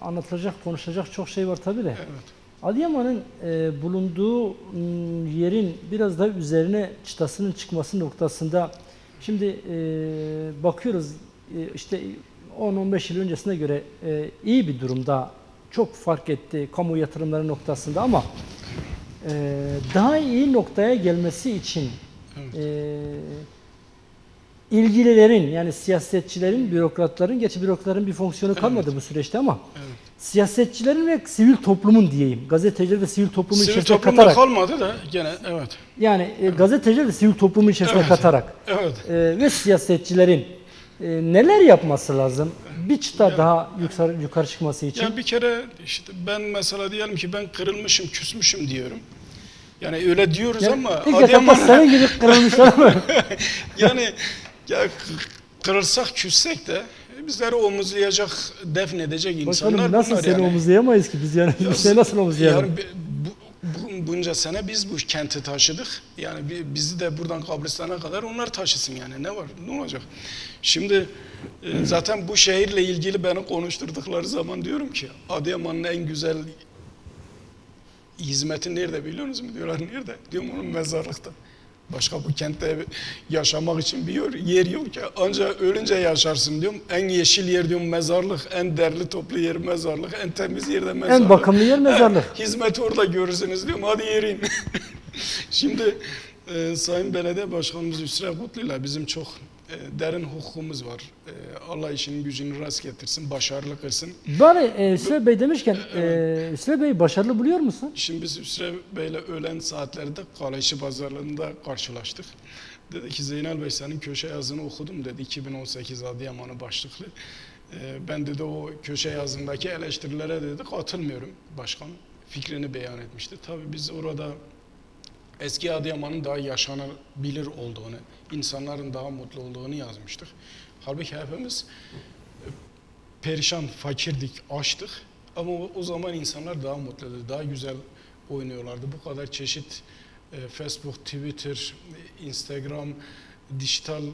anlatılacak, konuşacak çok şey var tabii de. Evet. Adıyaman'ın e, bulunduğu m, yerin biraz daha üzerine çıtasının çıkması noktasında şimdi e, bakıyoruz e, işte 10-15 yıl öncesine göre e, iyi bir durumda çok fark etti kamu yatırımları noktasında ama e, daha iyi noktaya gelmesi için e, ilgililerin yani siyasetçilerin, bürokratların, gerçi bürokratların bir fonksiyonu kalmadı bu süreçte ama Evet. siyasetçilerin ve sivil toplumun diyeyim, gazeteciler ve sivil toplumun Sivil içerisine toplumda katarak, kalmadı da gene evet. yani e, gazeteciler ve sivil toplumun içerisine Evet. katarak Evet. e, ve siyasetçilerin e, neler yapması lazım? Bir çıta daha yukarı, yukarı çıkması için. Ya bir kere işte ben mesela diyelim ki ben kırılmışım, küsmüşüm diyorum. Yani öyle diyoruz Yani ama ilk etapta Adıyaman senin gibi kırılmışlar mı? yani ya kırılsak küssek de bizleri omuzlayacak, defnedecek insanlar Başkanım nasıl bunlar seni yani. omuzlayamayız ki biz yani? Biz seni nasıl omuzlayalım? Yani bu, bu- bunca sene biz bu kenti taşıdık. Yani bi- bizi de buradan kabristana kadar onlar taşısın yani ne var ne olacak? Şimdi e, zaten bu şehirle ilgili beni konuşturdukları zaman diyorum ki Adıyaman'ın en güzel hizmeti nerede biliyor musunuz? Diyorlar nerede? Diyorum onun mezarlıkta. Başka bu kentte yaşamak için bir yer, yer yok ki. Ancak ölünce yaşarsın diyorum. En yeşil yer diyorum mezarlık, en derli toplu yer mezarlık, en temiz yer de mezarlık. En bakımlı yer mezarlık. Hizmeti orada görürsünüz diyorum. Hadi yerin. Şimdi e, Sayın Belediye Başkanımız Hüsrev Kutlu'yla bizim çok e, derin hukukumuz var. E, Allah işinin gücünü rast getirsin, başarılı kılsın. Bari e, Hüsrev Bey demişken, e, Hüsrev Bey başarılı buluyor musun? Şimdi biz Hüsrev Bey'le öğlen saatlerde Kaleşi Pazarlığı'nda karşılaştık. Dedi ki Zeynel Bey senin köşe yazını okudum dedi 2018 Adıyaman'ı başlıklı. E, ben dedi o köşe yazındaki eleştirilere dedi katılmıyorum. Başkan fikrini beyan etmişti. Tabii biz orada eski Adıyaman'ın daha yaşanabilir olduğunu, insanların daha mutlu olduğunu yazmıştık. Halbuki hepimiz e, perişan, fakirdik, açtık. Ama o, zaman insanlar daha mutluydu, daha güzel oynuyorlardı. Bu kadar çeşit e, Facebook, Twitter, Instagram, dijital e,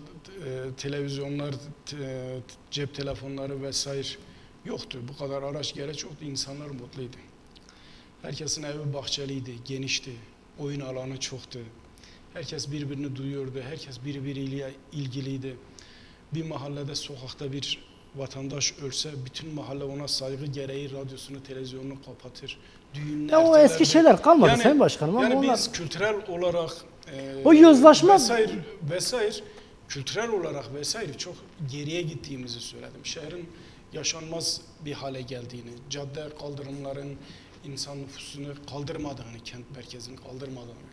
televizyonlar, e, cep telefonları vesaire yoktu. Bu kadar araç gereç yoktu. İnsanlar mutluydu. Herkesin evi bahçeliydi, genişti. Oyun alanı çoktu. Herkes birbirini duyuyordu. Herkes birbiriyle ilgiliydi. Bir mahallede sokakta bir vatandaş ölse bütün mahalle ona saygı gereği radyosunu, televizyonunu kapatır. Düğünler, Ya o eski şeyler kalmadı Sayın Başkanım ama yani onlar- biz kültürel olarak e, O yozlaşma- vesaire, vesaire kültürel olarak vesaire çok geriye gittiğimizi söyledim. Şehrin yaşanmaz bir hale geldiğini, cadde kaldırımların insan nüfusunu kaldırmadığını, kent merkezini kaldırmadığını,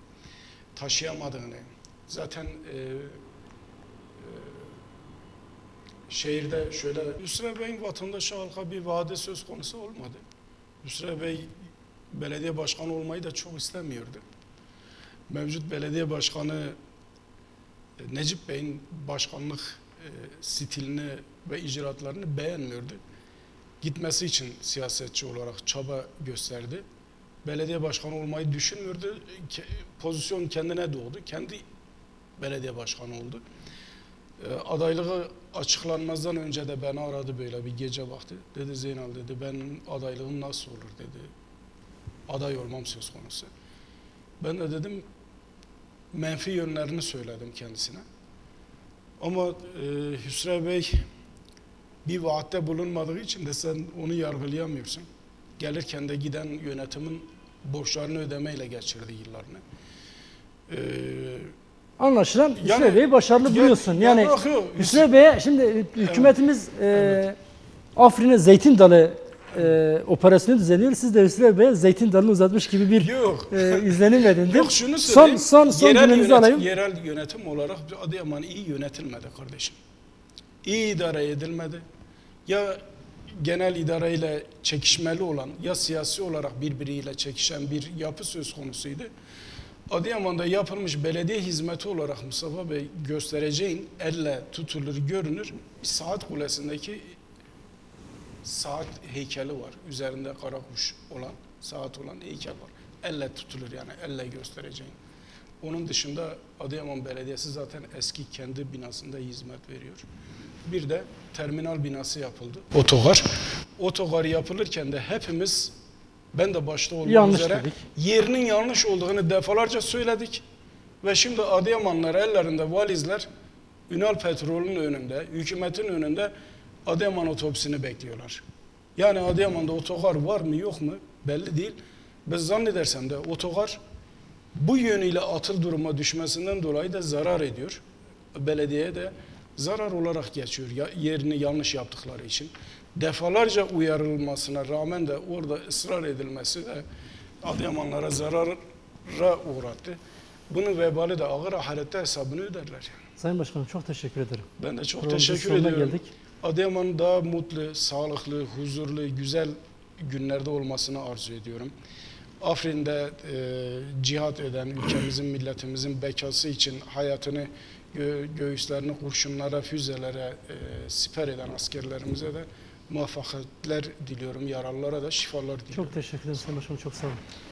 taşıyamadığını, zaten e, e, şehirde şöyle Hüsrev Bey'in vatandaşı halka bir vaade söz konusu olmadı. Hüsrev Bey belediye başkanı olmayı da çok istemiyordu. Mevcut belediye başkanı e, Necip Bey'in başkanlık e, stilini ve icraatlarını beğenmiyordu. Gitmesi için siyasetçi olarak çaba gösterdi. Belediye başkanı olmayı düşünmüyordu. Ke- Pozisyon kendine doğdu. Kendi belediye başkanı oldu. E, adaylığı açıklanmazdan önce de beni aradı böyle bir gece vakti. Dedi Zeynal dedi ben adaylığım nasıl olur dedi. Aday olmam söz konusu. Ben de dedim menfi yönlerini söyledim kendisine. Ama e, Hüsrev Bey bir vaatte bulunmadığı için de sen onu yargılayamıyorsun. Gelirken de giden yönetimin borçlarını ödemeyle geçirdi yıllarını. E, Anlaşılan Yani- Bey'i başarılı Ya- buluyorsun. ya Yani yok. Hüsrev Bey'e şimdi hü- hükümetimiz e, Afrin'e zeytin dalı e, operasyonu düzenliyor. Siz de Hüsrev Bey'e zeytin dalını uzatmış gibi bir yok. e, izlenim edindim. Yok şunu son söyleyeyim. son son yerel, cümlenizi yönetim, alayım. yerel yönetim olarak Adıyaman iyi yönetilmedi kardeşim. İyi idare edilmedi. Ya genel idareyle çekişmeli olan ya siyasi olarak birbiriyle çekişen bir yapı söz konusuydu. Adıyaman'da yapılmış belediye hizmeti olarak Mustafa Bey göstereceğin elle tutulur görünür saat kulesindeki saat heykeli var. Üzerinde kara kuş olan, saat olan heykel var. Elle tutulur yani, elle göstereceğin. Onun dışında Adıyaman Belediyesi zaten eski kendi binasında hizmet veriyor. Bir de terminal binası yapıldı. Otogar. otogar yapılırken de hepimiz ben de başta olmak Yanlış üzere dedik. yerinin yanlış olduğunu defalarca söyledik. Ve şimdi Adıyamanlar ellerinde valizler Ünal Petrol'ün önünde, hükümetin önünde Adıyaman otobüsünü bekliyorlar. Yani Adıyaman'da otogar var mı yok mu belli değil. Ben zannedersem de otogar bu yönüyle atıl duruma düşmesinden dolayı da zarar ediyor. Belediyeye de zarar olarak geçiyor yerini yanlış yaptıkları için. Defalarca uyarılmasına rağmen de orada ısrar edilmesi de Adıyamanlara zarara uğrattı. Bunun vebali de ağır ahirette hesabını öderler. Sayın Başkanım çok teşekkür ederim. Ben de çok Programımızın teşekkür ediyorum. geldik. Adıyaman daha mutlu, sağlıklı, huzurlu, güzel günlerde olmasını arzu ediyorum. Afrin'de e, cihat eden ülkemizin, milletimizin bekası için hayatını gö- göğüslerini kurşunlara, füzelere e, siper eden askerlerimize de muvaffakiyetler diliyorum. Yaralılara da şifalar diliyorum. Çok teşekkür ederim Başkanım. Çok sağ olun.